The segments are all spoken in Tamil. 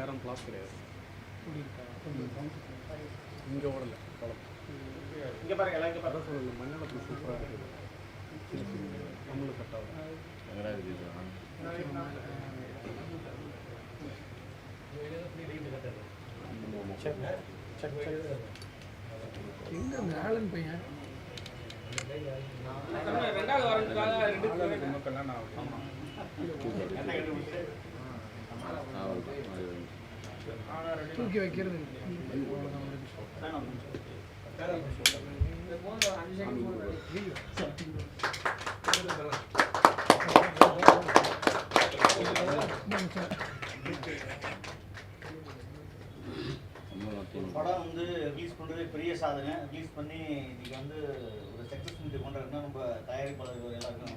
வேறம் கிளாஸ் கிடையாது. இங்கே ஓடல படம் இங்க பாருங்க எல்லாம் இங்க பாருங்க. சொல்லல சூப்பராக இருக்குது. நம்மளுக்கு கட் ஆகும் எங்க அந்த ஆளன் பையன்? ரெண்டாவது வாரத்துக்காக ரெண்டு தூக்கி வைக்கிறது படம் வந்து ரிலீஸ் பண்ணுறது பெரிய சாதனை. ரிலீஸ் பண்ணி இன்னைக்கு வந்து ஒரு சக்ஸஸ் மீட் பண்ணுறதுனா நம்ம தயாரிப்பாளர்கள் எல்லாருக்கும்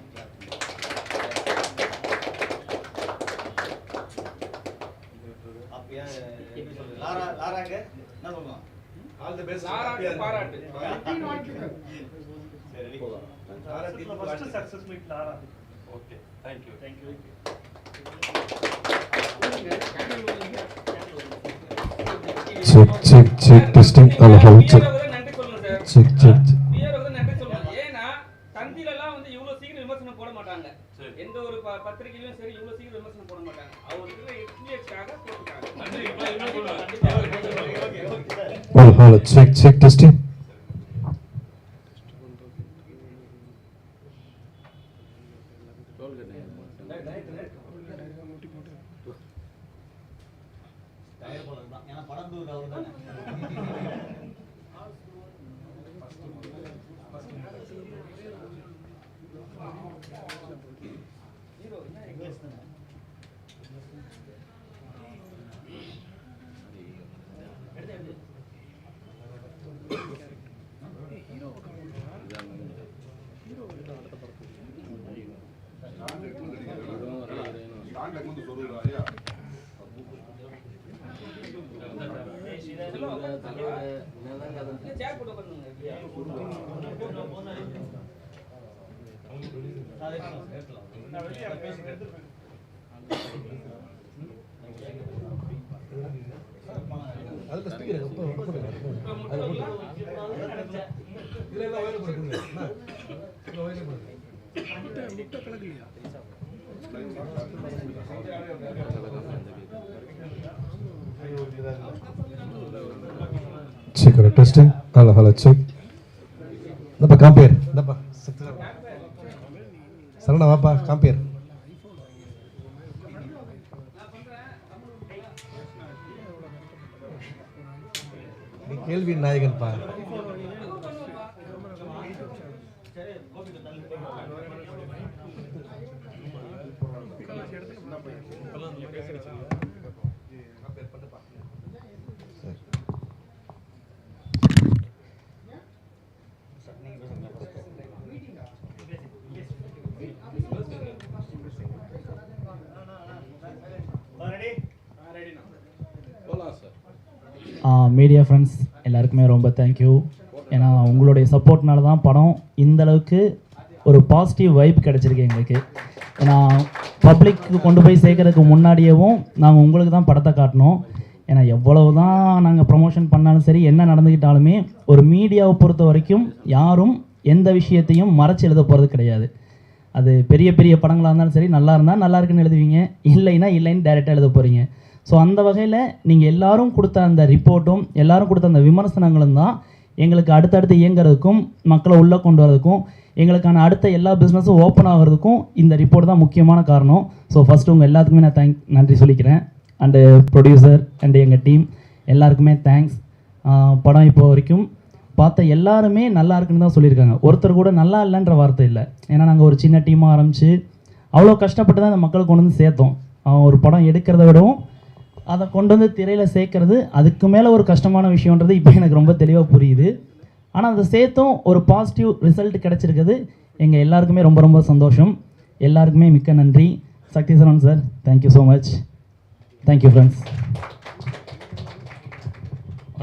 அப்படியா எப்படி சொல்றது லாரா லாராங்க என்ன சொல்லலாம் ஆல் தி பெஸ்ட் லாராக்கு பாராட்டு சரி first success meet Lara okay thank you thank you check check check testing hello hello check நன்றி சொல்லுங்க sir check check sir hello hello check check testing தயாரிப்பாளர் தான் ஏன்னா படம் தூர் அவர் தானே இங்கிலீஷ் தானே சேர் போட்டு உட்காந்துங்க நான் எடுக்கலாம் சார், எடுக்கலாம். நான் வெளியே பேசி எடுத்துட்டு போய் அதுல ஸ்பீக்கர் இதெல்லாம் வயல போடுங்க வயல போடுங்க முட்டை முட்டை கலக்கலையா check testing hello hello check இந்தப்பா காம்பேர் இந்தப்பா சரணா வாப்பா காம்பேர் நீ கேள்வி நாயகன் பா போகலாம் சார் மீடியா ஃப்ரெண்ட்ஸ் எல்லாருக்குமே ரொம்ப தேங்க்யூ ஏன்னா உங்களுடைய சப்போர்ட்னால தான் படம் இந்த அளவுக்கு ஒரு பாசிட்டிவ் வைப் கிடச்சிருக்கு எங்களுக்கு. ஏன்னா பப்ளிக்கு கொண்டு போய் சேர்க்கறதுக்கு முன்னாடியேவும் நாங்கள் உங்களுக்கு தான் படத்தை காட்டினோம் ஏன்னா எவ்வளவு தான் நாங்கள் ப்ரமோஷன் பண்ணாலும் சரி என்ன நடந்துக்கிட்டாலுமே ஒரு மீடியாவை பொறுத்த வரைக்கும் யாரும் எந்த விஷயத்தையும் மறைச்சு எழுத போகிறது கிடையாது. அது பெரிய பெரிய படங்களாக இருந்தாலும் சரி நல்லா இருந்தால் நல்லா இருக்குன்னு எழுதுவீங்க. இல்லைன்னா இல்லைன்னு டேரெக்டாக எழுத போகிறீங்க ஸோ அந்த வகையில் நீங்கள் எல்லோரும் கொடுத்த அந்த ரிப்போர்ட்டும் எல்லாரும் கொடுத்த அந்த விமர்சனங்களும் தான் எங்களுக்கு அடுத்தடுத்து இயங்குறதுக்கும் மக்களை உள்ளே கொண்டு வரதுக்கும் எங்களுக்கான அடுத்த எல்லா பிஸ்னஸும் ஓப்பன் ஆகிறதுக்கும் இந்த ரிப்போர்ட் தான் முக்கியமான காரணம். ஸோ ஃபஸ்ட்டு உங்கள் எல்லாத்துக்குமே நான் தேங்க் நன்றி சொல்லிக்கிறேன். அண்டு ப்ரொடியூசர் அண்டு எங்கள் டீம் எல்லாருக்குமே தேங்க்ஸ் படம் இப்போ வரைக்கும் பார்த்த எல்லாருமே நல்லா இருக்குன்னு தான் சொல்லியிருக்காங்க. ஒருத்தர் கூட நல்லா இல்லைன்ற வார்த்தை இல்லை. ஏன்னா நாங்கள் ஒரு சின்ன டீமாக ஆரம்பித்து அவ்வளோ கஷ்டப்பட்டு தான் அந்த மக்களை கொண்டு வந்து சேர்த்தோம். அவன் ஒரு படம் எடுக்கிறத விடவும் அதை கொண்டு வந்து திரையில் சேர்க்கறது அதுக்கு மேலே ஒரு கஷ்டமான விஷயன்றது இப்போ எனக்கு ரொம்ப தெளிவாக புரியுது. ஆனால் அதை சேர்த்தும் ஒரு பாசிட்டிவ் ரிசல்ட் கிடச்சிருக்குது. எங்கள் எல்லாருக்குமே ரொம்ப ரொம்ப சந்தோஷம். எல்லாருக்குமே மிக்க நன்றி. Sakthi Saravanan sir thank you so much thank you friends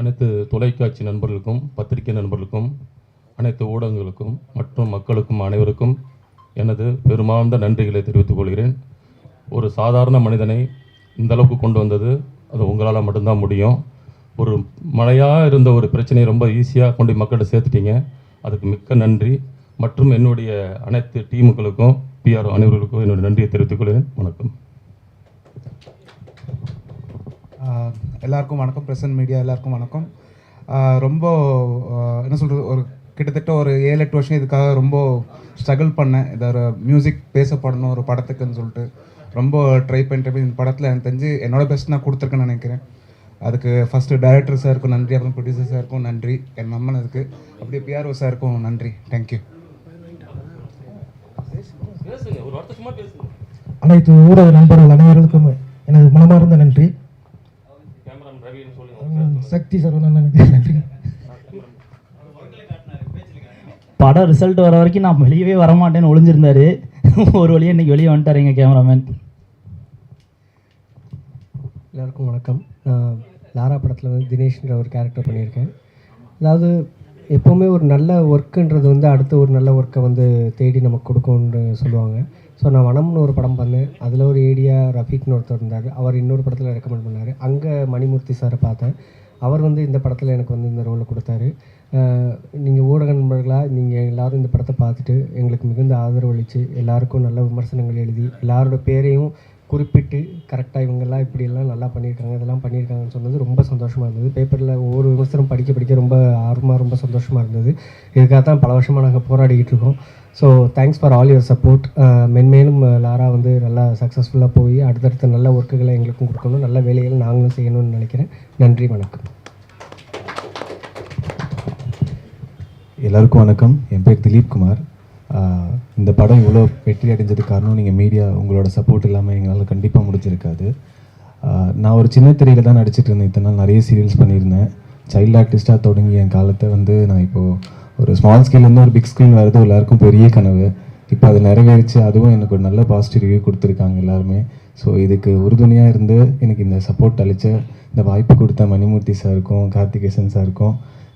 அனைத்து தொலைக்காட்சி நண்பர்களுக்கும் பத்திரிகை நண்பர்களுக்கும் அனைத்து ஊடகங்களுக்கும் மற்றும் மக்களுக்கும் அனைவருக்கும் எனது பெருமார்ந்த நன்றிகளை தெரிவித்துக் கொள்கிறேன். ஒரு சாதாரண மனிதனை இந்த அளவுக்கு கொண்டு வந்தது. அது உங்களால் மட்டும்தான் முடியும். ஒரு மழையாக இருந்த ஒரு பிரச்சனையை ரொம்ப ஈஸியாக கொண்டு மக்கள்கிட்ட சேர்த்துட்டீங்க. அதுக்கு மிக்க நன்றி. மற்றும் என்னுடைய அனைத்து டீமுகளுக்கும் பிஆர் அனைவர்களுக்கும் என்னுடைய நன்றியை தெரிவித்துக்கொள்கிறேன் வணக்கம். எல்லாருக்கும் வணக்கம். பிரசன்ட் மீடியா எல்லாருக்கும் வணக்கம். ரொம்ப என்ன சொல்கிறது ஒரு கிட்டத்தட்ட ஒரு ஏழு எட்டு வருஷம் இதுக்காக ரொம்ப ஸ்ட்ரகிள் பண்ணேன். இதை ஒரு மியூசிக் பேசப்படணும் ஒரு படத்துக்குன்னு சொல்லிட்டு. ரொம்ப ட்ரை பண்ணிட்டு இந்த படத்தில் எனக்கு தெரிஞ்சு என்னோட பெஸ்ட் நான் கொடுத்துருக்கேன்னு நினைக்கிறேன். அதுக்கு ஃபஸ்ட்டு டைரக்டர் சாருக்கும் நன்றி அப்புறம் ப்ரொடியூசர் சாருக்கும் நன்றி. என் நம்பினதுக்கு அப்படியே பிஆர்ஓ சாருக்கும் நன்றி. தேங்க்யூ அனைத்து ஊடக நண்பர்கள் அனைவருக்கும் எனது மனமார்ந்த நன்றி. கேமராமேன் ரவின்னு சொல்லுங்க சக்தி சரவணனுக்கு நன்றி. படம் ரிசல்ட் வர வரைக்கும் நான் வெளியவே வரமாட்டேன்னு ஒளிஞ்சிருந்தாரு. ஒரு வழியாக இன்றைக்கி வெளியே வந்துட்டார் எங்கள் கேமராமேன் எல்லாருக்கும் வணக்கம். நான் லாரா படத்தில் வந்து தினேஷ்ன்ற ஒரு கேரக்டர் பண்ணியிருக்கேன். அதாவது எப்போவுமே ஒரு நல்ல ஒர்க்குன்றது வந்து அடுத்த ஒரு நல்ல ஒர்க்கை வந்து தேடி நமக்கு கொடுக்கும்னு சொல்லுவாங்க. ஸோ நான் வனம்னு ஒரு படம் பண்ணேன். அதில் ஒரு ஏடியா ரஃபீக்னு ஒருத்தர் இருந்தார். அவர் இன்னொரு படத்தில் ரெக்கமெண்ட் பண்ணார். அங்கே மணிமூர்த்தி சாரை பார்த்தேன். அவர் வந்து இந்த படத்தில் எனக்கு வந்து இந்த ரோலை கொடுத்தாரு. நீங்கள் ஊடக நண்பர்களாக நீங்கள் எல்லாரும் இந்த படத்தை பார்த்துட்டு எங்களுக்கு மிகுந்த ஆதரவு அளித்து எல்லாருக்கும் நல்ல விமர்சனங்கள் எழுதி எல்லாரோட பேரையும் குறிப்பிட்டு கரெக்டாக இவங்கெல்லாம் இப்படியெல்லாம் நல்லா பண்ணியிருக்காங்க இதெல்லாம் பண்ணியிருக்காங்கன்னு சொன்னது ரொம்ப சந்தோஷமாக இருந்தது. பேப்பரில் ஒவ்வொரு விமர்சனம் படிக்க படிக்க ரொம்ப ஆர்வமாக ரொம்ப சந்தோஷமாக இருந்தது. இதுக்காக தான் பல வருஷமாக நாங்கள் போராடிக்கிட்டு இருக்கோம். So thanks for all your support மென்மேலும் லாரா வந்து நல்லா சக்ஸஸ்ஃபுல்லாக போய் அடுத்தடுத்த நல்ல ஒர்க்குகளை எங்களுக்கும் கொடுக்கணும். நல்ல வேலைகளை நாங்களும் செய்யணும்னு நினைக்கிறேன். நன்றி வணக்கம். எல்லாருக்கும் வணக்கம். என் பேர் திலீப் குமார். இந்த படம் இவ்வளோ வெற்றி அடைஞ்சதுக்கு காரணம் நீங்கள் மீடியா உங்களோட சப்போர்ட் இல்லாமல் எங்களால் கண்டிப்பாக முடிஞ்சிருக்காது. நான் ஒரு சின்ன திரையில் தான் நடிச்சிட்டு இருந்தேன். இத்தனை நாள் நிறைய சீரியல்ஸ் பண்ணியிருந்தேன். சைல்டு ஆர்டிஸ்ட்டாக தொடங்கி என் காலத்தை வந்து நான் இப்போது ஒரு ஸ்மால் ஸ்கேல்லேருந்து ஒரு பிக் ஸ்க்ரீன் வரது எல்லாருக்கும் பெரிய கனவு. இப்போ அது நிறைவேறிச்சு. அதுவும் எனக்கு ஒரு நல்ல பாசிட்டிவ் ரிவ்யூ கொடுத்துருக்காங்க எல்லாருமே. ஸோ இதுக்கு உறுதுணையாக இருந்து எனக்கு இந்த சப்போர்ட் அளித்த இந்த வாய்ப்பு கொடுத்த மணிமூர்த்தி சாருக்கும் கார்த்திகேசன் சாருக்கும்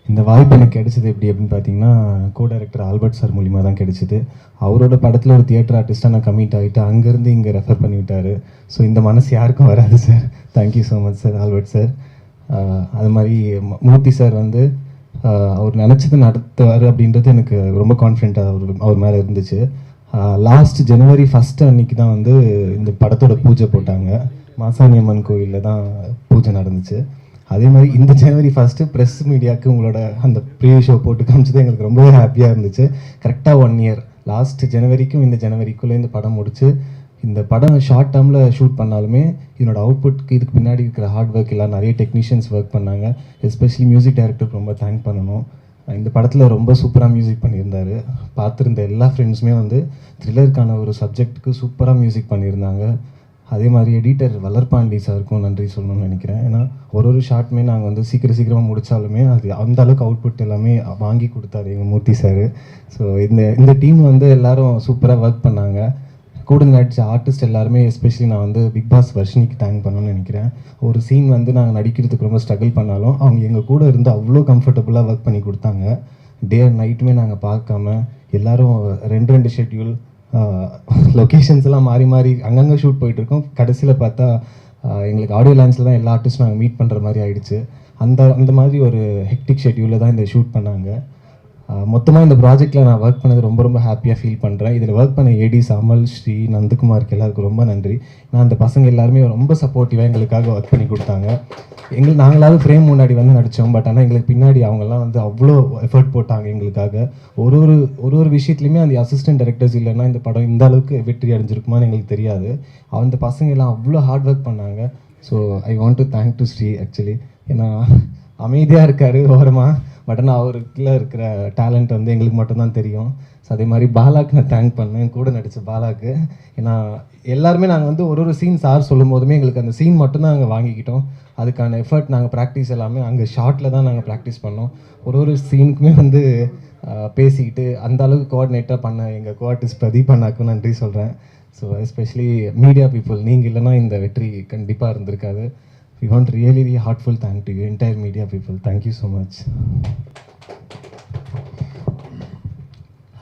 இந்த வாய்ப்பு எனக்கு கிடைச்சது எப்படி அப்படின்னு பார்த்தீங்கன்னா கோ டைரக்டர் ஆல்பர்ட் சார் மூலிமா தான் கிடைச்சிது. அவரோட படத்தில் ஒரு தியேட்டர் ஆர்டிஸ்ட்டாக நான் கமிட் ஆகிட்டு அங்கேருந்து இங்கே ரெஃபர் பண்ணிவிட்டார் ஸோ இந்த மனசு யாருக்கும் வராது sir. Thank you so much sir Albert sir. அது மாதிரி மூர்த்தி சார் வந்து அவர் நினச்சது நடத்துவார் அப்படின்றது எனக்கு ரொம்ப கான்ஃபிடென்ட்டாக அவர் அவர் மேலே இருந்துச்சு. லாஸ்ட் ஜனவரி ஃபஸ்ட்டு அன்னைக்கு தான் வந்து இந்த படத்தோட பூஜை போட்டாங்க. மாசாணி அம்மன் கோயிலில் தான் பூஜை நடந்துச்சு. அதே மாதிரி இந்த ஜனவரி ஃபஸ்ட்டு ப்ரெஸ் மீடியாவுக்கு உங்களோட அந்த ப்ரீவியூ ஷோ போட்டு காமிச்சது எங்களுக்கு ரொம்பவே ஹாப்பியாக இருந்துச்சு. கரெக்டாக ஒன் இயர் லாஸ்ட் ஜனவரிக்கும் இந்த ஜனவரிக்குள்ளே இந்த படம் முடிச்சு இந்த படம் ஷார்ட் டேர்மில் ஷூட் பண்ணாலுமே இதனோட அவுட்புட்க்கு இதுக்கு பின்னாடி இருக்கிற ஹார்ட் ஒர்க் எல்லாம் நிறைய டெக்னீஷியன்ஸ் ஒர்க் பண்ணாங்க. எஸ்பெஷலி மியூசிக் டைரக்டருக்கு ரொம்ப தேங்க் பண்ணணும். இந்த படத்தில் ரொம்ப சூப்பராக மியூசிக் பண்ணியிருந்தார். பார்த்துருந்த எல்லா ஃப்ரெண்ட்ஸுமே வந்து த்ரில்லருக்கான ஒரு சப்ஜெக்ட்டுக்கு சூப்பராக மியூசிக் பண்ணியிருந்தாங்க. அதே மாதிரி எடிட்டர் வளர்பாண்டி சாருக்கும் நன்றி சொல்லணும்னு நினைக்கிறேன். ஏன்னா ஒரு ஒரு ஷார்ட்மே நாங்கள் வந்து சீக்கிரம் சீக்கிரமாக முடித்தாலுமே அது அந்த அளவுக்கு அவுட்புட் எல்லாமே வாங்கி கொடுத்தாரு எங்கள் மூர்த்தி சார். ஸோ இந்த இந்த டீம் வந்து எல்லாரும் சூப்பராக ஒர்க் பண்ணாங்க. கூட நடித்த ஆர்டிஸ்ட் எல்லாருமே எஸ்பெஷலி நான் வந்து பிக் பாஸ் வர்ஷினிக்கு தேங்க் பண்ணணும்னு நினைக்கிறேன். ஒரு சீன் வந்து நாங்கள் நடிக்கிறதுக்கு ரொம்ப ஸ்ட்ரகிள் பண்ணாலும் அவங்க எங்கள் கூட இருந்து அவ்வளோ கம்ஃபர்டபுளாக ஒர்க் பண்ணி கொடுத்தாங்க. டே அண்ட் நைட்டுமே நாங்கள் பார்க்காம எல்லாரும் ரெண்டு ரெண்டு ஷெட்யூல் லொக்கேஷன்ஸ்லாம் மாறி மாறி அங்கங்கே ஷூட் போயிட்டுருக்கோம். கடைசியில் பார்த்தா எங்களுக்கு ஆடியோ லான்ஸில் தான் எல்லா ஆர்டிஸ்ட்டும் நாங்கள் மீட் பண்ணுற மாதிரி ஆயிடுச்சு. அந்த அந்த மாதிரி ஒரு ஹெக்டிக் ஷெட்யூலில் தான் இந்த ஷூட் பண்ணாங்க. மொத்தமாக இந்த ப்ராஜெக்ட்டில் நான் ஒர்க் பண்ணது ரொம்ப ரொம்ப ஹாப்பியாக ஃபீல் பண்ணுறேன் இதில் ஒர்க் பண்ண ஏடிஸ் அமல் ஸ்ரீ நந்தகுமாருக்கு எல்லாருக்கும் ரொம்ப நன்றி. நான் அந்த பசங்க எல்லாருமே ரொம்ப சப்போர்ட்டிவாக எங்களுக்காக ஒர்க் பண்ணி கொடுத்தாங்க. எங்களுக்கு நாங்களாவது ஃப்ரேம் முன்னாடி வந்து நடித்தோம் பட் ஆனால் எங்களுக்கு பின்னாடி அவங்கெல்லாம் வந்து அவ்வளோ எஃபர்ட் போட்டாங்க எங்களுக்காக. ஒரு ஒரு ஒரு ஒரு விஷயத்துலையுமே அந்த அசிஸ்டன்ட் டைரக்டர்ஸ் இல்லைன்னா இந்த படம் இந்த அளவுக்கு வெற்றி அடைஞ்சிருக்குமான்னு எங்களுக்கு தெரியாது. அந்த பசங்க எல்லாம் அவ்வளோ ஹார்ட் ஒர்க் பண்ணாங்க. So I want to thank to Sri actually ஏன்னா அமைதியாக இருக்கார் ஓரமாக பட் ஆனால் அவருக்குள்ள இருக்கிற டேலண்ட் வந்து எங்களுக்கு மட்டும்தான் தெரியும். ஸோ அதே மாதிரி பாலாக்கு நான் தேங்க் பண்ணேன். கூட நடித்த பாலாக்கு. ஏன்னா எல்லாருமே நாங்கள் வந்து ஒரு ஒரு சீன் சார் சொல்லும் போதுமே எங்களுக்கு அந்த சீன் மட்டும்தான் நாங்கள் வாங்கிக்கிட்டோம். அதுக்கான எஃபர்ட் நாங்கள் ப்ராக்டிஸ் எல்லாமே அங்கே ஷார்ட்டில் தான் நாங்கள் ப்ராக்டிஸ் பண்ணோம். ஒரு ஒரு சீனுக்குமே வந்து பேசிக்கிட்டு அந்த அளவுக்கு கோஆர்டினேட்டாக பண்ண எங்கள் கோஆர்டிஸ்ட் பிரதீப் அண்ணாக்கும் நன்றி சொல்கிறேன் ஸோ எஸ்பெஷலி மீடியா பீப்புள் நீங்கள் இல்லைன்னா இந்த வெற்றி கண்டிப்பாக இருந்திருக்காது. We want really, ரியலி ரி thank to you, entire entire media Thank you so much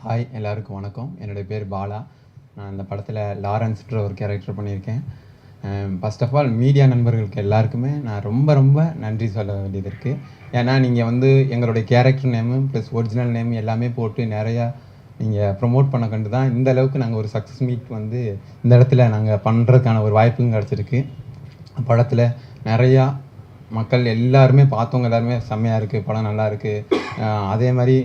hi எல்லாருக்கும் வணக்கம். என்னுடைய பேர் பாலா. நான் இந்த படத்தில் லாரன்ஸ்ன்ற ஒரு கேரக்டர் பண்ணியிருக்கேன். ஃபர்ஸ்ட் ஆஃப் ஆல் மீடியா நண்பர்களுக்கு எல்லாருக்குமே நான் ரொம்ப ரொம்ப நன்றி சொல்ல வேண்டியது இருக்குது ஏன்னா நீங்கள் வந்து எங்களுடைய character name plus original name எல்லாமே போட்டு நிறையா நீங்கள் ப்ரொமோட் பண்ண கண்டு தான் இந்த அளவுக்கு நாங்கள் ஒரு சக்ஸஸ் மீட் வந்து இந்த இடத்துல நாங்கள் பண்ணுறதுக்கான ஒரு வாய்ப்பும் கிடச்சிருக்கு. படத்தில் நிறையா மக்கள் எல்லாருமே பார்த்தவங்க எல்லாருமே செம்மையாக இருக்குது படம் நல்லா இருக்குது அதே மாதிரி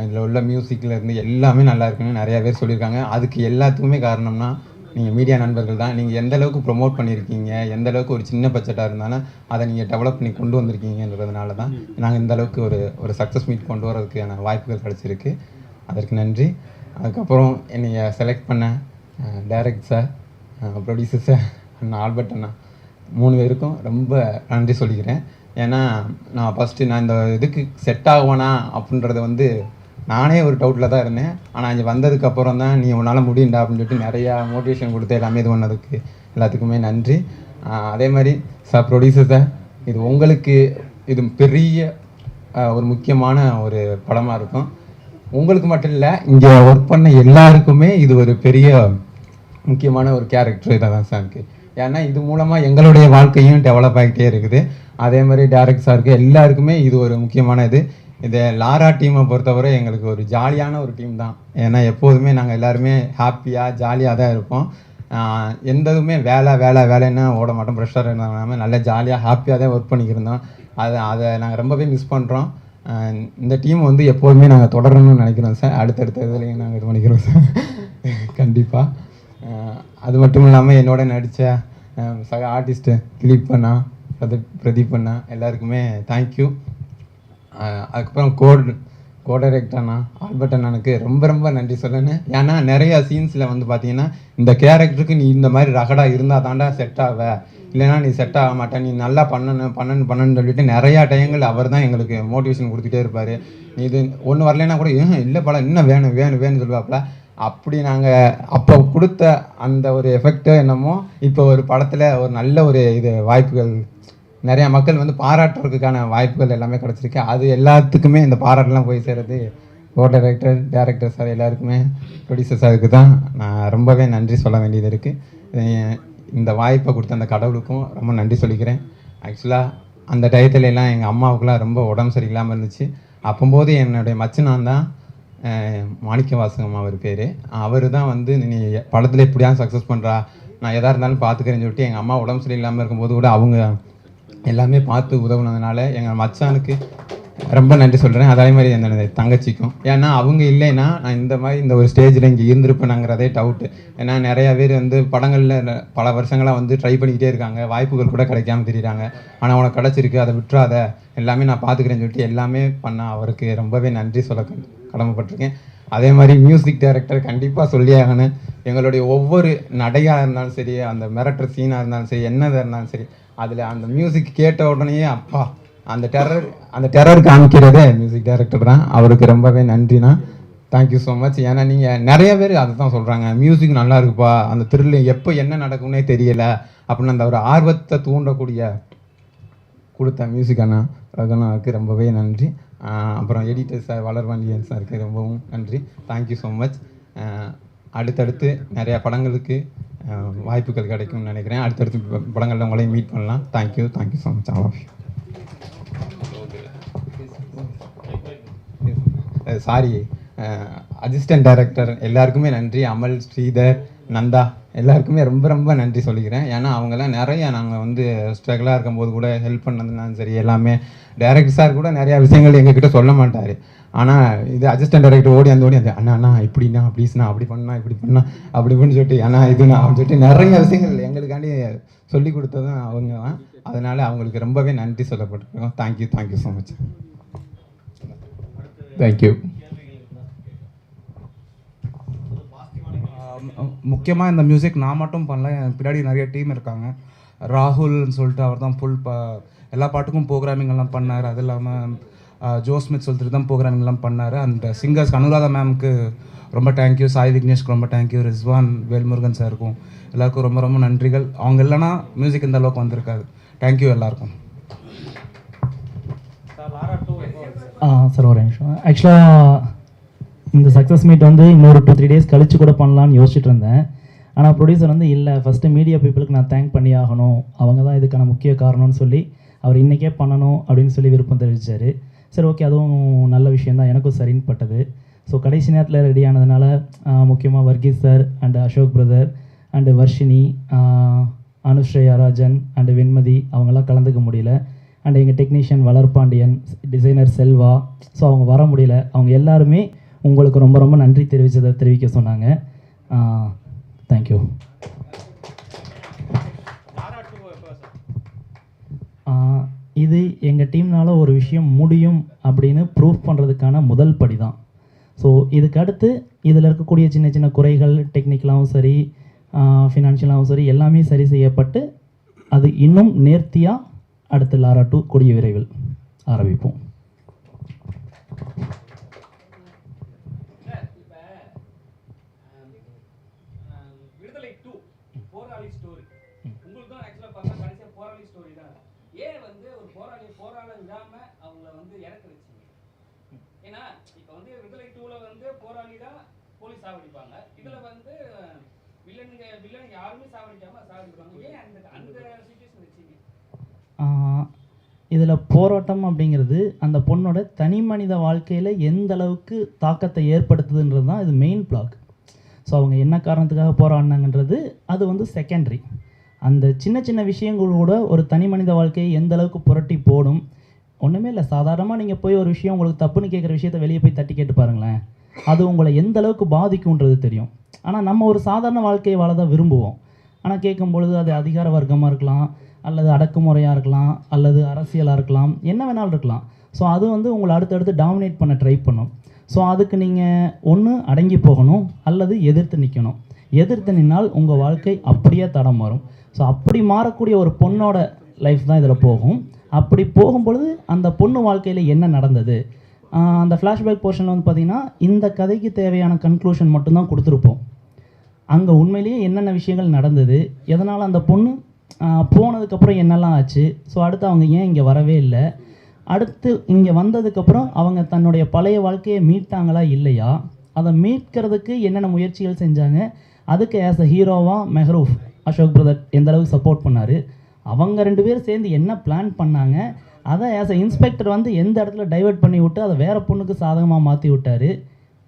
இதில் உள்ள மியூசிக்கில் இருந்து எல்லாமே நல்லா இருக்குன்னு நிறையா பேர் சொல்லியிருக்காங்க. அதுக்கு எல்லாத்துக்குமே காரணம்னா நீங்கள் மீடியா நண்பர்கள் தான். நீங்கள் எந்த அளவுக்கு ப்ரொமோட் பண்ணியிருக்கீங்க எந்த அளவுக்கு ஒரு சின்ன பட்ஜெட்டாக இருந்தாலும் அதை நீங்கள் டெவலப் பண்ணி கொண்டு வந்திருக்கீங்கன்றதுனால தான் நாங்கள் இந்த அளவுக்கு ஒரு ஒரு சக்ஸஸ் மீட் கொண்டு வரதுக்கான வாய்ப்புகள் கிடச்சிருக்கு. அதற்கு நன்றி. அதுக்கப்புறம் என்னைய செலக்ட் பண்ண டேரக்ட் சார் ப்ரொடியூசர் சார் அண்ணா ஆல்பர்ட் அண்ணா. மூணு பேருக்கும் ரொம்ப நன்றி சொல்லிக்கிறேன். ஏன்னா நான் ஃபஸ்ட்டு நான் இந்த இதுக்கு செட் ஆகுவேனா அப்படின்றத வந்து நானே ஒரு டவுட்டில் தான் இருந்தேன். ஆனால் இங்கே வந்ததுக்கப்புறம் தான் நீ உன்னால் முடியும்டா அப்படின்னு சொல்லிட்டு நிறையா மோட்டிவேஷன் கொடுத்து எல்லாமே இது பண்ணதுக்கு எல்லாத்துக்குமே நன்றி. அதே மாதிரி சார் ப்ரொடியூசர் சார் இது உங்களுக்கு இது பெரிய ஒரு முக்கியமான ஒரு படமாக இருக்கும். உங்களுக்கு மட்டும் இல்லை இங்கே ஒர்க் பண்ண எல்லாருக்குமே இது ஒரு பெரிய முக்கியமான ஒரு கேரக்டர் இதாக தான் சார் இருக்குது ஏன்னா இது மூலமாக எங்களுடைய வாழ்க்கையும் டெவலப் ஆகிட்டே இருக்குது. அதே மாதிரி டேரக்ட் சாருக்கு எல்லாருக்குமே இது ஒரு முக்கியமான இது. இந்த லாரா டீமை பொறுத்தவரை எங்களுக்கு ஒரு ஜாலியான ஒரு டீம் தான். ஏன்னா எப்போதுமே நாங்கள் எல்லாருமே ஹாப்பியாக ஜாலியாக தான் இருப்போம். எந்ததுமே வேலை வேலை வேலைன்னு ஓட மாட்டோம். ப்ரெஷர் இல்லாமல் நல்லா ஜாலியாக ஹாப்பியாக தான் ஒர்க் பண்ணிக்கிருந்தோம். அதை அதை நாங்கள் ரொம்பவே மிஸ் பண்ணுறோம் இந்த டீம் வந்து எப்போதுமே நாங்கள் தொடரணும்னு நினைக்கிறோம் சார் அடுத்தடுத்த இதுலையும் நாங்கள் இது பண்ணிக்கிறோம் சார் கண்டிப்பாக அது மட்டும் இல்லாமல் என்னோட நடித்த சக ஆர்டிஸ்ட்டு கிளிப் அண்ணா பிரதீப் பிரதீப் அண்ணா எல்லாருக்குமே தேங்க்யூ அதுக்கப்புறம் கோட் கோ டைரக்டர் ஆல்பர்ட் அண்ணனுக்கு ரொம்ப ரொம்ப நன்றி சொல்லணும் ஏன்னா நிறைய சீன்ஸில் வந்து பார்த்தீங்கன்னா இந்த கேரக்டருக்கு நீ இந்த மாதிரி ரகடாக இருந்தால் தாண்டா செட் ஆவ. இல்லைன்னா நீ செட் ஆக மாட்டேன் நீ நல்லா பண்ணணும் பண்ணணும் பண்ணணும்னு சொல்லிட்டு நிறையா டயங்கள் அவர் தான் எங்களுக்கு மோட்டிவேஷன் கொடுத்துட்டே இருப்பார். நீ இது ஒன்று வரலைன்னா கூட இல்லை பல இன்னும் வேணும் வேணும் வேணும்னு சொல்லுவாப்பில் அப்படி நாங்கள் அப்போ கொடுத்த அந்த ஒரு எஃபெக்டோ என்னமோ இப்போ ஒரு படத்தில் ஒரு நல்ல ஒரு இது வாய்ப்புகள் நிறையா மக்கள் வந்து பாராட்டுறதுக்கான வாய்ப்புகள் எல்லாமே கிடச்சிருக்கு. அது எல்லாத்துக்குமே இந்த பாராட்டெலாம் போய் சேர்றது கோ டைரக்டர் டேரக்டர் சார் எல்லாருக்குமே ப்ரொடியூசர் சாருக்கு தான் நான் ரொம்பவே நன்றி சொல்ல வேண்டியது இருக்குது இந்த வாய்ப்பை கொடுத்த அந்த கடவுளுக்கும் ரொம்ப நன்றி சொல்லிக்கிறேன். ஆக்சுவலாக அந்த டயத்துல எல்லாம் எங்கள் அம்மாவுக்குலாம் ரொம்ப உடம்பு சரியில்லாமல் இருந்துச்சு. அப்போம்போது என்னுடைய மச்சனான் தான் மாணிக்க வாசகம் அவர் பேர். அவர் தான் வந்து நீ படத்தில் எப்படியாவது சக்ஸஸ் பண்ணுறா நான் எதாக இருந்தாலும் பார்த்துக்கிறேன்னு சொல்லிட்டு எங்கள் அம்மா உடம்பு சரியில்லாமல் இருக்கும்போது கூட அவங்க எல்லாமே பார்த்து உதவுனதுனால எங்கள் மச்சானுக்கு ரொம்ப நன்றி சொல்கிறேன் அதே மாதிரி என்னோட தங்கச்சிக்கும். ஏன்னா அவங்க இல்லைன்னா நான் இந்த மாதிரி இந்த ஒரு ஸ்டேஜில் இங்கே இருந்திருப்பேனாங்கிறதே டவுட்டு ஏன்னா நிறையா பேர் வந்து படங்களில் பல வருஷங்களாக வந்து ட்ரை பண்ணிக்கிட்டே இருக்காங்க. வாய்ப்புகள் கூட கிடைக்காம தெரியுறாங்க. ஆனால் உனக்கு கிடச்சிருக்கு அதை விட்டுறாத. எல்லாமே நான் பார்த்துக்கிறேன்னு சொல்லிட்டு எல்லாமே பண்ண அவருக்கு ரொம்பவே நன்றி சொல்ல கடமைப்பட்டிருக்கேன். அதே மாதிரி மியூசிக் டைரக்டர் கண்டிப்பாக சொல்லியாகணும் எங்களுடைய ஒவ்வொரு நடையாக இருந்தாலும் சரி அந்த மிரட்டுற சீனாக இருந்தாலும் சரி என்னதாக இருந்தாலும் சரி அதில் அந்த மியூசிக் கேட்ட உடனேயே அப்பா அந்த டெரர் அந்த டெரர் காமிக்கிறதே மியூசிக் டைரக்டர் தான். அவருக்கு ரொம்பவே நன்றிண்ணா. தேங்க்யூ ஸோ மச் ஏன்னா நீங்கள் நிறைய பேர் அதை தான் சொல்கிறாங்க மியூசிக் நல்லா இருக்குப்பா. அந்த த்ரில் எப்போ என்ன நடக்கும்னே தெரியலை. அப்படின்னு அந்த ஒரு ஆர்வத்தை தூண்டக்கூடிய கொடுத்த மியூசிக் அண்ணா. ரகுனாவுக்கு ரொம்பவே நன்றி. அப்புறம் எடிட்டர் சார் வளர்வாண்டியன் சாருக்கு ரொம்பவும் நன்றி. தேங்க்யூ ஸோ மச் அடுத்தடுத்து நிறையா படங்களுக்கு வாய்ப்புகள் கிடைக்கும்னு நினைக்கிறேன். அடுத்தடுத்து படங்களில் உங்களையும் மீட் பண்ணலாம். Thank you thank you so much all of sorry assistant director எல்லாருக்குமே நன்றி. அமல் ஸ்ரீதர் நந்தா எல்லாருக்குமே ரொம்ப ரொம்ப நன்றி சொல்லிக்கிறேன். ஏன்னா அவங்கெல்லாம் நிறைய நாங்கள் வந்து ஸ்ட்ரகிளாக இருக்கும்போது கூட ஹெல்ப் பண்ணதுனாலும் சரி எல்லாமே டைரக்டர் சார் கூட நிறையா விஷயங்கள் எங்ககிட்ட சொல்ல மாட்டார். ஆனால் இது அசிஸ்டன்ட் டைரக்டர் ஓடி அந்த ஓடி அந்த அண்ணா அண்ணா இப்படிண்ணா ப்ளீஸ்ண்ணா அப்படி பண்ணா இப்படி பண்ணா அப்படி இப்படின்னு சொல்லிட்டு அண்ணா இதுண்ணா அப்படின்னு சொல்லிட்டு நிறைய விஷயங்கள் எங்களுக்காண்டி சொல்லி கொடுத்ததும் அவங்க தான் அதனால் அவங்களுக்கு ரொம்பவே நன்றி சொல்லப்பட்டிருக்கோம். Thank you thank you so much thank you முக்கியமாக இந்த மியூசிக் நான் மட்டும் பண்ணல என் பின்னாடி நிறைய டீம் இருக்காங்க. ராகுல்னு சொல்லிட்டு அவர் தான் ஃபுல் ப எல்லா பாட்டுக்கும் ப்ரோக்ராமிங் எல்லாம் பண்ணார். அது இல்லாமல் ஜோஸ்மித் சொல்லிட்டு தான் ப்ரோக்ராமிங் எல்லாம் பண்ணார். அந்த சிங்கர்ஸ் அனுராதா மேம்க்கு ரொம்ப தேங்க்யூ சாய் விக்னேஷ்க்கு ரொம்ப தேங்க்யூ ரிஸ்வான் வேல்முருகன் சாருக்கும் எல்லாருக்கும் ரொம்ப ரொம்ப நன்றிகள். அவங்க இல்லைன்னா மியூசிக் இந்த அளவுக்கு வந்திருக்காது. தேங்க்யூ எல்லாருக்கும். சார் ஒரு நிமிஷம். ஆக்சுவலாக இந்த சக்ஸஸ் மீட் வந்து இன்னொரு டூ த்ரீ டேஸ் கழிச்சு கூட பண்ணலான்னு யோசிச்சுட்டு இருந்தேன். ஆனால் ப்ரொடியூசர் வந்து இல்லை ஃபஸ்ட்டு மீடியா பீப்புளுக்கு நான் தேங்க் பண்ணி ஆகணும். அவங்க தான் இதுக்கான முக்கிய காரணம்னு சொல்லி அவர் இன்றைக்கே பண்ணணும் அப்படின்னு சொல்லி விருப்பம் தெரிவித்தார் சரி ஓகே அதுவும் நல்ல விஷயந்தான் எனக்கும் சரின்னு பட்டது. ஸோ கடைசி நேரத்தில் ரெடி ஆனதுனால முக்கியமாக Varghese sir and Ashok brother and Varshini Anushreya Anushreya Rajan and Venmathi அவங்கெல்லாம் கலந்துக்க முடியல. அண்ட் எங்கள் technician Valarpandian designer Selva so அவங்க வர முடியல. அவங்க எல்லாருமே உங்களுக்கு ரொம்ப ரொம்ப நன்றி தெரிவித்ததை தெரிவிக்க சொன்னாங்க. தேங்க்யூ இது எங்கள் டீம்னால் ஒரு விஷயம் முடியும் அப்படின்னு ப்ரூஃப் பண்ணுறதுக்கான முதல் படி தான் ஸோ இதுக்கு அடுத்து இதில் இருக்கக்கூடிய சின்ன சின்ன குறைகள் டெக்னிக்கலாகவும் சரி ஃபினான்ஷியலாகவும் சரி எல்லாமே சரி செய்யப்பட்டு அது இன்னும் நேர்த்தியாக அடுத்து லாரா டூ கூடிய விரைவில் ஆரம்பிப்போம். சார் இப்போ விடுதலை டூ போராளி ஸ்டோரி உங்களுக்கு தான் ஆக்சுவலாக பார்த்தா கடைசியாக போராளி ஸ்டோரி தான். ஏன் வந்து ஒரு போராளி போராள விடாம அவங்கள வந்து இறக்க வச்சீங்க? ஏன்னா இப்போ வந்து விடுதலை டூவில் வந்து போராளி தான் போலீஸ் சாவடிப்பாங்க. இதில் வந்து வில்லனுங்க வில்லன் யாருமே சாவடிக்காம சாவடிப்பாங்க ஏன் அந்த அந்த இதில் போராட்டம் அப்படிங்கிறது அந்த பொண்ணோட தனி மனித வாழ்க்கையில் எந்த அளவுக்கு தாக்கத்தை ஏற்படுத்துதுன்றது தான் இது மெயின் பிளாக் ஸோ அவங்க என்ன காரணத்துக்காக போராடினாங்கன்றது அது வந்து செகண்டரி அந்த சின்ன சின்ன விஷயங்களோட ஒரு தனி மனித வாழ்க்கையை எந்த அளவுக்கு புரட்டி போடும்? ஒன்றுமே இல்லை. சாதாரணமாக நீங்கள் போய் ஒரு விஷயம் உங்களுக்கு தப்புன்னு கேட்குற விஷயத்த வெளியே போய் தட்டி கேட்டு பாருங்களேன். அது உங்களை எந்த அளவுக்கு பாதிக்கும்ன்றது தெரியும். ஆனால் நம்ம ஒரு சாதாரண வாழ்க்கையை வாழ தான் விரும்புவோம். ஆனால் கேட்கும் பொழுது அது அதிகார வர்க்கமாக இருக்கலாம். அல்லது அடக்குமுறையாக இருக்கலாம் அல்லது அரசியலாக இருக்கலாம் என்ன வேணாலும் இருக்கலாம். ஸோ அது வந்து உங்களை அடுத்தடுத்து டாமினேட் பண்ண ட்ரை பண்ணும். ஸோ அதுக்கு நீங்கள் ஒன்று அடங்கி போகணும் அல்லது எதிர்த்து நிற்கணும் எதிர்த்து நின்னால் உங்கள் வாழ்க்கை அப்படியே தடம் மாறும். ஸோ அப்படி மாறக்கூடிய ஒரு பொண்ணோட லைஃப் தான் இதில் போகும். அப்படி போகும்பொழுது அந்த பொண்ணு வாழ்க்கையில் என்ன நடந்தது? அந்த ஃப்ளாஷ்பேக் போர்ஷனில் வந்து பார்த்திங்கன்னா இந்த கதைக்கு தேவையான கன்க்ளூஷன் மட்டும்தான் கொடுத்துருப்போம். அங்கே உண்மையிலேயே என்னென்ன விஷயங்கள் நடந்தது? எதனால் அந்த பொண்ணு போனதுக்கப்புறம் என்னெல்லாம் ஆச்சு? ஸோ அடுத்து அவங்க ஏன் இங்கே வரவே இல்லை? அடுத்து இங்கே வந்ததுக்கப்புறம் அவங்க தன்னுடைய பழைய வாழ்க்கையை மீட்டாங்களா இல்லையா? அதை மீட்கிறதுக்கு என்னென்ன முயற்சிகள் செஞ்சாங்க? அதுக்கு ஆஸ் அ ஹீரோவாக மெஹரூஃப் அசோக் பிரதர் எந்த அளவுக்கு சப்போர்ட் பண்ணார்? அவங்க ரெண்டு பேரும் சேர்ந்து என்ன பிளான் பண்ணாங்க? அதை ஆஸ் அ இன்ஸ்பெக்டர் வந்து எந்த இடத்துல டைவர்ட் பண்ணி விட்டு அதை வேறு பொண்ணுக்கு சாதகமாக மாற்றி விட்டாரு?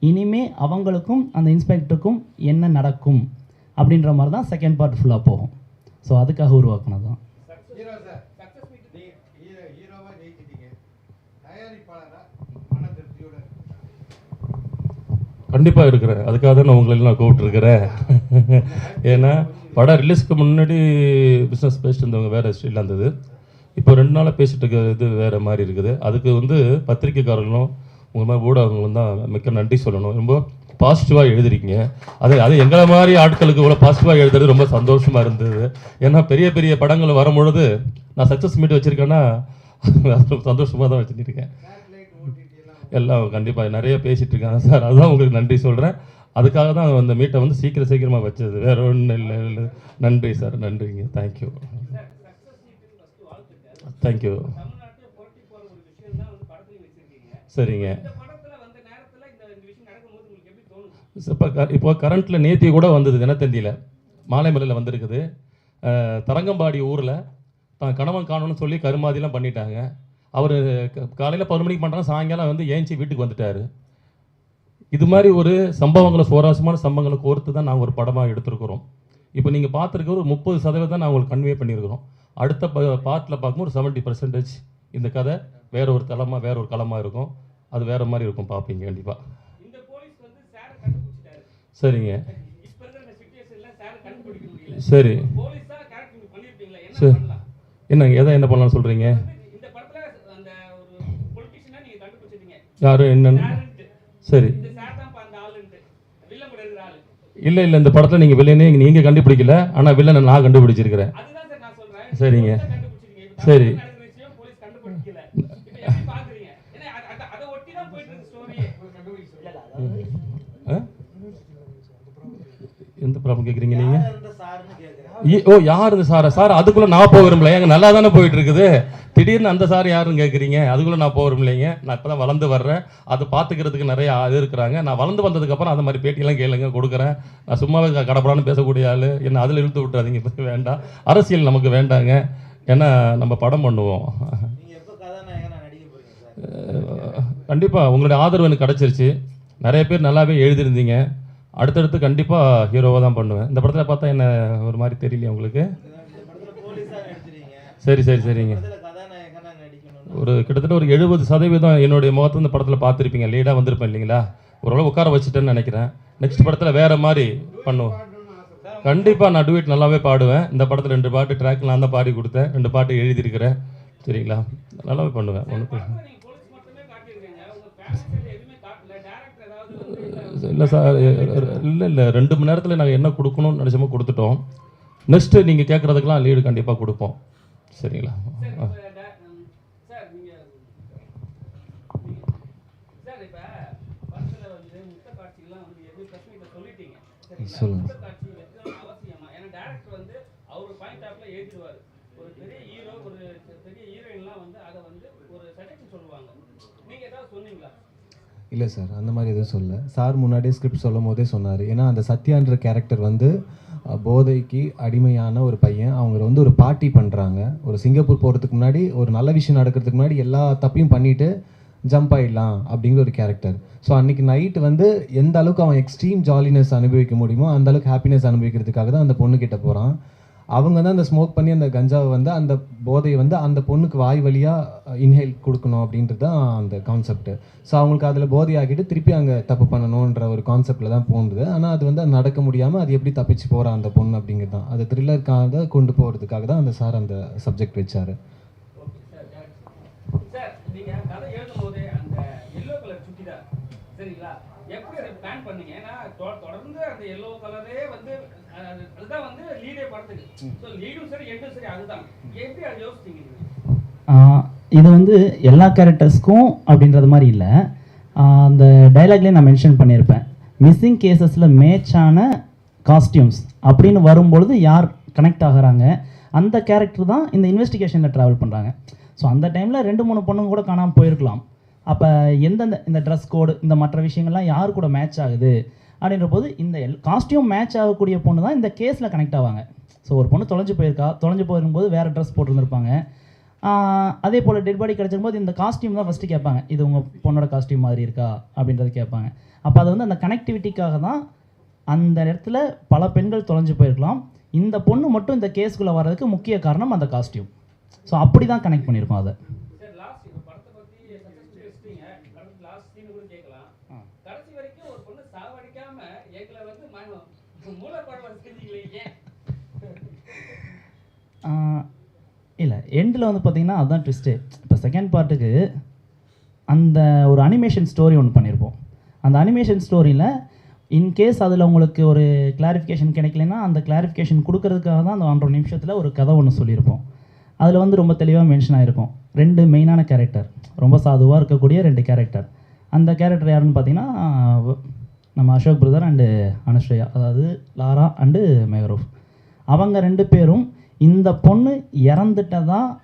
இனிமே அவங்களுக்கும் அந்த இன்ஸ்பெக்டருக்கும் என்ன நடக்கும்? அப்படின்ற மாதிரி தான் செகண்ட் பார்ட் ஃபுல்லாக போகும். ஸோ அதுக்காக உருவாக்குனது தான் கண்டிப்பாக இருக்கிறேன். அதுக்காக தான் நான் உங்களை எல்லாம் கூப்பிட்டுருக்கிறேன். ஏன்னா படம் ரிலீஸ்க்கு முன்னாடி பிஸ்னஸ் பேசிட்டு இருந்தவங்க வேறு ஸ்டைலில் இருந்தது. இப்போ ரெண்டு நாளாக பேசிட்டு இருக்க இது வேறு மாதிரி இருக்குது. அதுக்கு வந்து பத்திரிக்கைக்காரர்களும் உங்கள் மாதிரி ஊடகங்களும் தான் மிக்க நன்றி சொல்லணும். ரொம்ப பாசிட்டிவாக எழுதுறீங்க. அது அது எங்களை மாதிரி ஆட்களுக்கு இவ்வளோ பாசிட்டிவாக எழுதுறது ரொம்ப சந்தோஷமாக இருந்தது. ஏன்னா பெரிய பெரிய படங்கள் வரும்பொழுது நான் சக்ஸஸ் மீட் வச்சுருக்கேன்னா சந்தோஷமாக தான் வச்சுருக்கேன். எல்லாம் கண்டிப்பாக நிறைய பேசிட்டு இருக்காங்க. சார் அதுதான் உங்களுக்கு நன்றி சொல்கிறேன் அதுக்காக தான் அந்த மீட்டை வந்து சீக்கிரம் சீக்கிரமாக வச்சது. வேற ஒன்றும் இல்லை இல்லை. நன்றி சார். நன்றிங்க. தேங்க்யூ தேங்க்யூ தமிழ்நாட்டில் புரட்டி போகிற ஒரு விஷயம் தான் வந்து படத்துலையும் வச்சிருக்கீங்க சரிங்க இந்த படத்துல வந்த நேரத்துல இந்த இந்த விஷயம் நடக்கும்போது உங்களுக்கு எப்படி தோணுது இப்போ க இப்போ கரண்ட்டில் நேத்தி கூட வந்தது தினத்தந்தியில். மாலைமலையில் வந்திருக்குது. தரங்கம்பாடி ஊரில் தான் கணவன் காணணும்னு சொல்லி கருமாதிலாம் பண்ணிட்டாங்க. அவர் காலையில் பதினொரு மணிக்கு பண்ணுறாங்க சாயங்காலம் வந்து ஏஞ்சி வீட்டுக்கு வந்துட்டார். இது மாதிரி ஒரு சம்பவங்களை சுவாரஸ்யமான சம்பவங்களை கோர்த்து தான் நாங்கள் ஒரு படமாக எடுத்திருக்கிறோம். இப்போ நீங்கள் பார்த்துருக்க ஒரு முப்பது சதவீதம் தான் நான் உங்களுக்கு கன்வே பண்ணியிருக்கிறோம். அடுத்த ப பார்ட்டில் பார்க்கும்போது ஒரு செவன்ட்டி பர்சன்டேஜ் இந்த கதை வேற ஒரு தளமாக வேற ஒரு களமாக இருக்கும். அது வேறு மாதிரி இருக்கும் பார்ப்பீங்க கண்டிப்பாக சரிங்க. இப்ப இருக்கிற சுச்சுவேஷன்ல சாரை கண்டுபிடிக்க முடியல. சரி. பண்ணலாம்? என்னங்க எதை என்ன பண்ணலாம்னு சொல்கிறீங்க இந்த படத்துல அந்த ஒரு பொலிட்டிஷியனா நீங்க கண்டுபிடிச்சிட்டீங்க. யார் என்னன்னு? சரி. இல்லை இல்லை இந்த படத்தில் நீங்கள் வில்லனே நீங்கள் கண்டுபிடிக்கல ஆனால் வில்லனை நான் கண்டுபிடிச்சிருக்கிறேன். அதுதான் சார் நான் சொல்றேன். சரிங்க. சரி. தமிழ்நாட்டுல நடக்கிற விஷயம் போலீஸ் கண்டுபிடிக்கல இப்ப எப்படி பாக்குறீங்க ஏன்னா அத- அத- அதை ஒட்டி தான் போயிட்டு இருக்கு ஸ்டோரியே ஆ? எந்த ப்ராப்ளம் கேட்குறீங்க நீங்கள் ஓ யார் இந்த சார்? சார் அதுக்குள்ள நான் போக விரும்பல. எங்க நல்லா தானே போயிட்டு இருக்குது திடீர்னு அந்த சார் யாருன்னு கேட்குறீங்க அதுக்குள்ள நான் போக விரும்பலைங்க நான் இப்போ தான் வளர்ந்து வர்றேன். அது பார்த்துக்கிறதுக்கு நிறைய இது இருக்கிறாங்க. நான் வளர்ந்து வந்ததுக்கப்புறம் அந்த மாதிரி பேட்டியெல்லாம் கேளுங்க கொடுக்குறேன். நான் சும்மாவே கடப்படான்னு பேசக்கூடிய ஆள். என்ன அதில் இழுத்து விட்டுறாதீங்க. வேண்டாம். அரசியல் நமக்கு வேண்டாங்க. ஏன்னா நம்ம படம் பண்ணுவோம். கண்டிப்பாக உங்களுடைய ஆதரவு எனக்கு கிடச்சிருச்சு. நிறைய பேர் நல்லாவே எழுதியிருந்தீங்க. அடுத்தடுத்து கண்டிப்பாக ஹீரோவாக தான் பண்ணுவேன். இந்த படத்தில் பார்த்தா என்ன ஒரு மாதிரி தெரியலையே உங்களுக்கு? சரி சரி சரிங்க. ஒரு கிட்டத்தட்ட ஒரு எழுபது சதவீதம் என்னுடைய முகத்தை இந்த படத்தில் பார்த்துருப்பீங்க. லீடாக வந்திருப்பேன் இல்லைங்களா? ஓரளவு உட்கார வச்சுட்டேன்னு நினைக்கிறேன். நெக்ஸ்ட் படத்தில் வேறு மாதிரி பண்ணுவோம். கண்டிப்பாக நான் டுவேட் நல்லாவே பாடுவேன். இந்த படத்தில் ரெண்டு பாட்டு ட்ராக் நான் தான் பாடி கொடுத்தேன். ரெண்டு பாட்டு எழுதியிருக்கிறேன். சரிங்களா? நல்லாவே பண்ணுவேன். ஒன்று இல்லை சார் இல்லை இல்லை. ரெண்டு மணி நேரத்தில் நாங்கள் என்ன கொடுக்கணும்னு நினச்சோமோ கொடுத்துட்டோம். நெக்ஸ்ட்டு நீங்கள் கேட்குறதுக்கெலாம் லீடு கண்டிப்பாக கொடுப்போம். சரிங்களா? சார் ஆ இப்ப டே- ம், சார் நீங்க நீங்க- சார் இப்ப படத்துல வந்து முத்த காட்சிகள்லாம் வந்து எது பிரச்சனை சொல்லிட்டீங்க சரிங்களா சொல்லுங்க. முத்த காட்சி வைக்கணும் அவசியமா ஏன்னா டேரக்டர் வந்து அவர் பாயிண்ட் ஆஃப்ல எழுதிடுவாரு ஒரு பெரிய ஹீரோ ஒரு பெரிய ஹீரோயின்லாம் வந்து அதை வந்து ஒரு சஜஷன் சொல்லுவாங்க நீங்க ஏதாவது சொன்னீங்களா இல்லை சார் அந்த மாதிரி எதுவும் சொல்ல சார் முன்னாடியே ஸ்கிரிப்ட் சொல்லும் போதே சொன்னார். ஏன்னா அந்த சத்யான்ற கேரக்டர் வந்து போதைக்கு அடிமையான ஒரு பையன். அவங்க வந்து ஒரு பார்ட்டி பண்ணுறாங்க ஒரு சிங்கப்பூர் போகிறதுக்கு முன்னாடி ஒரு நல்ல விஷயம் நடக்கிறதுக்கு முன்னாடி எல்லா தப்பையும் பண்ணிவிட்டு ஜம்ப் ஆயிடலாம் அப்படிங்கிற ஒரு கேரக்டர் ஸோ அன்னைக்கு நைட் வந்து எந்த அளவுக்கு அவன் எக்ஸ்ட்ரீம் ஜாலினஸ் அனுபவிக்க முடியுமோ அந்த அளவுக்கு ஹாப்பினஸ் அனுபவிக்கிறதுக்காக தான் அந்த பொண்ணுக்கிட்ட போகிறான் அவங்க தான் அந்த ஸ்மோக் பண்ணி அந்த கஞ்சாவை வந்து அந்த போதையை வந்து அந்த பொண்ணுக்கு வாய் வழியாக இன்ஹேல் கொடுக்கணும் அப்படின்றது தான் அந்த கான்செப்ட் ஸோ அவங்களுக்கு அதில் போதை ஆகிட்டு திருப்பி அங்கே தப்பு பண்ணணுன்ற ஒரு கான்செப்டில் தான் போகுது ஆனால் அது வந்து நடக்க முடியாமல் அது எப்படி தப்பிச்சு போகிற அந்த பொண்ணு அப்படிங்கிறது தான் அது த்ரில்லருக்காக கொண்டு போகிறதுக்காக தான் அந்த சார் அந்த சப்ஜெக்ட் வச்சார். சரிங்களா? எப்படி பிளான் பண்ணீங்க? ஏன்னா தொடர்ந்து அந்த எல்லோ கலரே அதுதான் வந்து லீடே படத்துக்கு. ஸோ லீடும் சரி எண்டும் சரி அதுதான். எப்படி அதை யோசிச்சீங்க நீங்க? ஆஹ் இது வந்து எல்லா கேரக்டர்ஸ்க்கும் அப்படின்றது மாதிரி இல்லை. அந்த டைலாக்லேயே நான் மென்ஷன் பண்ணியிருப்பேன். மிஸ்ஸிங் கேசஸில் மேட்சான காஸ்டியூம்ஸ் அப்படின்னு வரும்பொழுது யார் கனெக்ட் ஆகுறாங்க அந்த கேரக்டர் தான் இந்த இன்வெஸ்டிகேஷனில் ட்ராவல் பண்ணுறாங்க ஸோ அந்த டைமில் ரெண்டு மூணு பொண்ணுங்க கூட காணாமல் போயிருக்கலாம். அப்போ எந்தெந்த இந்த ட்ரெஸ் கோடு இந்த மற்ற விஷயங்கள்லாம் யார் கூட மேட்ச் ஆகுது? அப்படின்ற போது இந்த எல் காஸ்டியூம் மேட்ச் ஆகக்கூடிய பொண்ணு தான் இந்த கேஸில் கனெக்ட் ஆவாங்க. ஸோ ஒரு பொண்ணு தொலைஞ்சு போயிருக்கா தொலைஞ்சு போயிருக்கும்போது வேறு ட்ரெஸ் போட்டிருந்துருப்பாங்க. அதே போல் டெட் பாடி கிடச்சிருக்கும்போது இந்த காஸ்டியூம் தான் ஃபஸ்ட்டு கேட்பாங்க. இது உங்கள் பொண்ணோட காஸ்டியூம் மாதிரி இருக்கா? அப்படின்றது கேட்பாங்க. அப்போ அது வந்து அந்த கனெக்டிவிட்டிக்காக தான் அந்த இடத்துல பல பெண்கள் தொலைஞ்சு போயிருக்கலாம். இந்த பொண்ணு மட்டும் இந்த கேஸ்க்குள்ளே வர்றதுக்கு முக்கிய காரணம் அந்த காஸ்டியூம் ஸோ அப்படி தான் கனெக்ட் பண்ணியிருக்கோம் அதை சார் லாஸ்ட் இப்போ படத்தை பத்தி சஜஷன் வச்சிட்டீங்க படத்து லாஸ்ட் சீன் கூட கேட்கலாம் கடைசி வரைக்கும் ஒரு பொண்ணு சாவடிக்காம எங்களை வந்து ம- மூலப்படம் செஞ்சீங்களே ஏன் இல்லை எண்டில் வந்து பார்த்தீங்கன்னா அதுதான் ட்விஸ்ட்டு இப்போ செகண்ட் பார்ட்டுக்கு அந்த ஒரு அனிமேஷன் ஸ்டோரி ஒன்று பண்ணியிருப்போம் அந்த அனிமேஷன் ஸ்டோரியில் இன்கேஸ் அதில் உங்களுக்கு ஒரு கிளாரிஃபிகேஷன் கிடைக்கலனா அந்த கிளாரிஃபிகேஷன் கொடுக்கறதுக்காக தான் அந்த ஒன்றரை நிமிஷத்தில் ஒரு கதை ஒன்று சொல்லியிருப்போம். அதில் வந்து ரொம்ப தெளிவாக மென்ஷன் ஆகிருக்கும் ரெண்டு மெயினான கேரக்டர் ரொம்ப சாதுவாக இருக்கக்கூடிய ரெண்டு கேரக்டர் அந்த கேரக்டர் யாருன்னு பார்த்தீங்கன்னா நம்ம அசோக் பிரதர் அண்டு அனுஸ்ரேயா அதாவது லாரா அண்டு மேகரூஃப் அவங்க ரெண்டு பேரும் இந்த பொண்ணு இறந்துட்டதா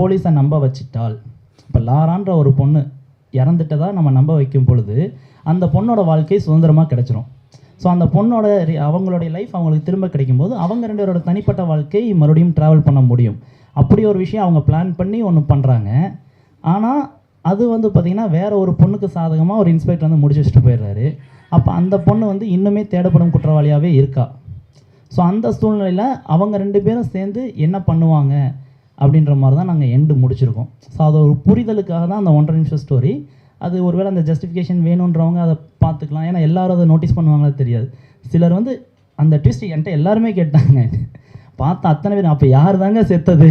போலீஸை நம்ப வச்சிட்டால். இப்போ லாரான்ற ஒரு பொண்ணு இறந்துட்டதா நம்ம நம்ப வைக்கும் பொழுது அந்த பொண்ணோட வாழ்க்கை சுதந்திரமாக கிடச்சிரும். ஸோ அந்த பொண்ணோட ரி- அவங்களுடைய லைஃப் அவங்களுக்கு திரும்ப கிடைக்கும்போது அவங்க ரெண்டு பேரோட தனிப்பட்ட வாழ்க்கை மறுபடியும் ட்ராவல் பண்ண முடியும். அப்படி ஒரு விஷயம் அவங்க பிளான் பண்ணி ஒன்று பண்ணுறாங்க ஆனால் அது வந்து பார்த்திங்கன்னா வேறு ஒரு பொண்ணுக்கு சாதகமாக ஒரு இன்ஸ்பெக்டர் வந்து முடிச்சு வச்சுட்டு போயிடுறாரு. அப்போ அந்த பொண்ணு வந்து இன்னுமே தேடப்படும் குற்றவாளியாகவே இருக்கா? ஸோ அந்த சூழ்நிலையில் அவங்க ரெண்டு பேரும் சேர்ந்து என்ன பண்ணுவாங்க அப்படின்ற மாதிரி தான் நாங்கள் எண்டு முடிச்சிருக்கோம். ஸோ அது ஒரு புரிதலுக்காக தான் அந்த ஒன்றரை நிமிஷம் ஸ்டோரி அது ஒருவேளை அந்த ஜஸ்டிஃபிகேஷன் வேணுன்றவங்க அதை பார்த்துக்கலாம். ஏன்னா எல்லாரும் அதை நோட்டீஸ் பண்ணுவாங்களே தெரியாது. சிலர் வந்து அந்த ட்விஸ்ட் என்கிட்ட எல்லாருமே கேட்டாங்க. பார்த்தா அத்தனை பேர் அப்போ யார் தாங்க செத்தது?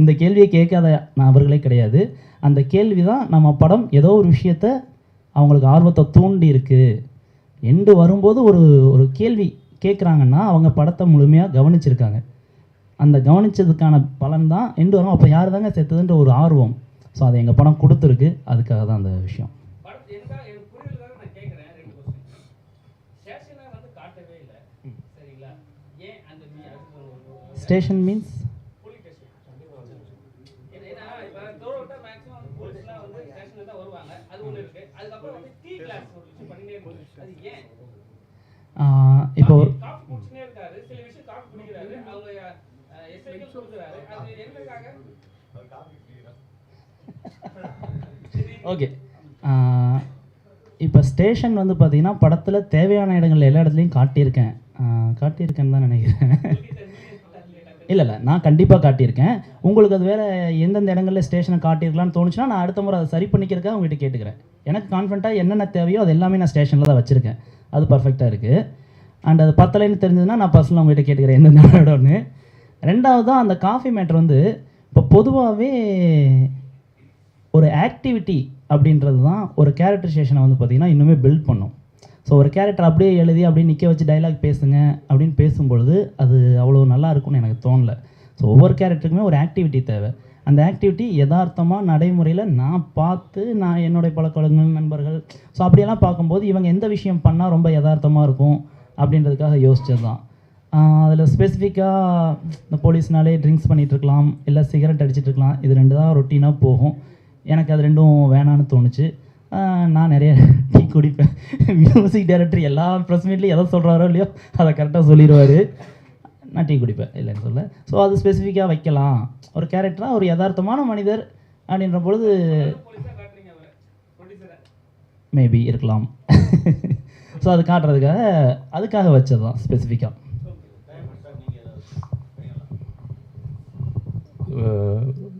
இந்த கேள்வியை கேட்காத நபர்களே கிடையாது. அந்த கேள்வி தான் நம்ம படம் ஏதோ ஒரு விஷயத்த அவங்களுக்கு ஆர்வத்தை தூண்டி இருக்குது எண்டு வரும்போது ஒரு ஒரு கேள்வி கேட்குறாங்கன்னா அவங்க படத்தை முழுமையாக கவனிச்சிருக்காங்க. அந்த கவனிச்சதுக்கான பலன் தான் எண்டு வரும். அப்போ யார் தாங்க செத்ததுன்ற ஒரு ஆர்வம். ஸோ அதை எங்கள் படம் கொடுத்துருக்கு. அதுக்காக தான் அந்த விஷயம். படத்து எந்த என்னக்காக ஓகே. இப்போ ஸ்டேஷன் வந்து பார்த்தீங்கன்னா படத்தில் தேவையான இடங்கள் எல்லா இடத்துலையும் காட்டியிருக்கேன். காட்டியிருக்கேன்னு தான் நினைக்கிறேன். இல்லை இல்லை. நான் கண்டிப்பாக காட்டியிருக்கேன். உங்களுக்கு அது வேறு எந்தெந்த இடங்களில் ஸ்டேஷனை காட்டியிருக்கலாம்னு தோணுச்சுன்னா நான் அடுத்த முறை அதை சரி பண்ணிக்கிறதுக்காக உங்ககிட்ட கேட்டுக்கிறேன். எனக்கு கான்ஃபிடண்ட்டாக என்னென்ன தேவையோ அது எல்லாமே நான் ஸ்டேஷனில் தான் வச்சுருக்கேன். அது பர்ஃபெக்டாக இருக்குது அண்ட் அது பத்தலைன்னு தெரிஞ்சதுன்னா நான் பர்சனலாக உங்ககிட்ட கேட்டுக்கிறேன் எந்தெந்த இடம்னு ரெண்டாவது தான் அந்த காஃபி மேட்ரு வந்து இப்போ பொதுவாகவே ஒரு ஆக்டிவிட்டி அப்படின்றது தான் ஒரு கேரக்டரைசேஷனை வந்து பார்த்திங்கன்னா இன்னுமே பில்ட் பண்ணும். ஸோ ஒரு கேரக்டர் அப்படியே எழுதி அப்படியே நிற்க வச்சு டைலாக் பேசுங்க அப்படின்னு பேசும்பொழுது அது அவ்வளோ நல்லா இருக்கும்னு எனக்கு தோணல. ஸோ ஒவ்வொரு கேரக்டருக்குமே ஒரு ஆக்டிவிட்டி தேவை. அந்த ஆக்டிவிட்டி யதார்த்தமாக நடைமுறையில் நான் பார்த்து நான் என்னுடைய பழக்கவழக்கங்கள் நண்பர்கள் ஸோ அப்படியெல்லாம் பார்க்கும்போது இவங்க எந்த விஷயம் பண்ணால் ரொம்ப யதார்த்தமாக இருக்கும் அப்படின்றதுக்காக யோசிச்சது தான் அதில் ஸ்பெசிஃபிக்காக இந்த போலீஸ்னாலே ட்ரிங்க்ஸ் பண்ணிகிட்ருக்கலாம் இல்லை சிகரெட் அடிச்சிட்டு இருக்கலாம் இது ரெண்டு தான் ரொட்டீனாக போகும். எனக்கு அது ரெண்டும் வேணான்னு தோணுச்சு. நான் நிறைய டீ குடிப்பேன். மியூசிக் டைரக்டர் எல்லா ப்ரெஸ் மீட்லேயும் எதை சொல்கிறாரோ இல்லையோ அதை கரெக்டாக சொல்லிடுவார். நான் டீ குடிப்பேன் இல்லைன்னு சொல்ல ஸோ அது ஸ்பெசிஃபிக்காக வைக்கலாம். ஒரு கேரக்டராக ஒரு யதார்த்தமான மனிதர் அப்படின்ற பொழுது மேபி இருக்கலாம். ஸோ அது காட்டுறதுக்காக அதுக்காக வச்சது தான் ஸ்பெசிஃபிக்காக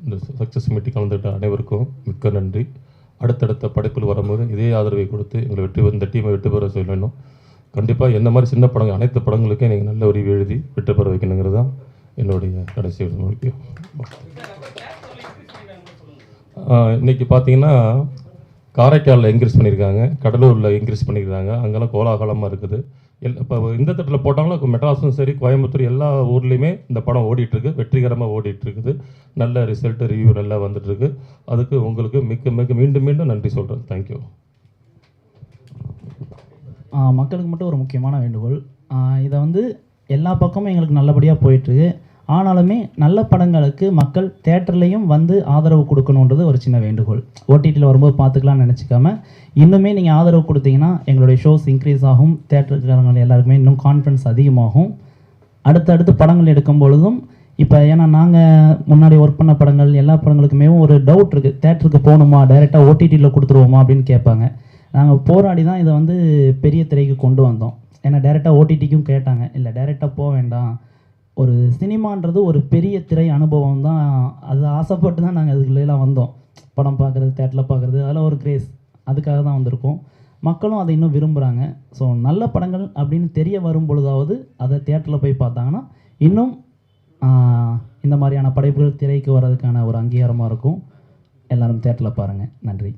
இந்த சக்ஸஸ் மீட்டிங் கலந்துகிட்ட அனைவருக்கும் மிக்க நன்றி. அடுத்தடுத்த படைப்பில் வரும்போது இதே ஆதரவை கொடுத்து எங்களை வெற்றி இந்த டீமை வெற்றி பெற சொல்ல வேண்டும். கண்டிப்பாக என்ன மாதிரி சின்ன படங்கள் அனைத்து படங்களுக்கும் நீங்கள் நல்ல உரிவு எழுதி வெற்றி பெற வைக்கணுங்கிறது தான் என்னுடைய கடைசி முக்கியம் இன்னைக்கு பார்த்தீங்கன்னா காரைக்காலில் இன்க்ரீஸ் பண்ணியிருக்காங்க கடலூரில் இன்க்ரீஸ் பண்ணியிருக்காங்க அங்கெல்லாம் கோலாகலமாக இருக்குது. எல் இப்போ இந்த தட்டில் போட்டாங்களோ மெட்ராஸும் சரி கோயம்புத்தூர் எல்லா ஊர்லேயுமே இந்த படம் ஓடிட்டுருக்கு. வெற்றிகரமாக ஓடிட்டுருக்குது. நல்ல ரிசல்ட்டு ரிவ்யூ நல்லா வந்துட்டுருக்கு. அதுக்கு உங்களுக்கு மிக்க மிக்க மீண்டும் மீண்டும் நன்றி சொல்கிறேன் தேங்க்யூ மக்களுக்கு மட்டும் ஒரு முக்கியமான வேண்டுகோள். இதை வந்து எல்லா பக்கமும் எங்களுக்கு நல்லபடியாக போயிட்டுருக்கு. ஆனாலுமே நல்ல படங்களுக்கு மக்கள் தேட்டர்லேயும் வந்து ஆதரவு கொடுக்கணுன்றது ஒரு சின்ன வேண்டுகோள். ஓடிடியில் வரும்போது பார்த்துக்கலாம்னு நினச்சிக்காம இன்னுமே நீங்கள் ஆதரவு கொடுத்தீங்கன்னா எங்களுடைய ஷோஸ் இன்க்ரீஸ் ஆகும் தேட்டருக்காரங்க எல்லாருக்குமே இன்னும் கான்ஃபிடன்ஸ் அதிகமாகும். அடுத்தடுத்து படங்கள் எடுக்கும் பொழுதும் இப்போ ஏன்னா நாங்கள் முன்னாடி ஒர்க் பண்ண படங்கள் எல்லா படங்களுக்குமே ஒரு டவுட் இருக்குது தேட்டருக்கு போகணுமா? டைரெக்டாக ஓடிடியில் கொடுத்துருவோமா? அப்படின்னு கேட்பாங்க. நாங்கள் போராடி தான் இதை வந்து பெரிய திரைக்கு கொண்டு வந்தோம். ஏன்னா டேரெக்டாக ஓடிடிக்கும் கேட்டாங்க. இல்லை டேரெக்டாக போக வேண்டாம். ஒரு சினிமான்றது ஒரு பெரிய திரை அனுபவம் தான். அது ஆசைப்பட்டு தான் நாங்கள் அதுக்குள்ளேலாம் வந்தோம். படம் பார்க்குறது தேட்டரில் பார்க்குறது அதில் ஒரு கிரேஸ் அதுக்காக தான் வந்திருக்கோம். மக்களும் அதை இன்னும் விரும்புகிறாங்க ஸோ நல்ல படங்கள் அப்படின்னு தெரிய வரும் பொழுதாவது அதை தேட்டரில் போய் பார்த்தாங்கன்னா இன்னும் இந்த மாதிரியான படைப்புகள் திரைக்கு வர்றதுக்கான ஒரு அங்கீகாரமாக இருக்கும். எல்லாரும் தேட்டரில் பாருங்கள் நன்றி.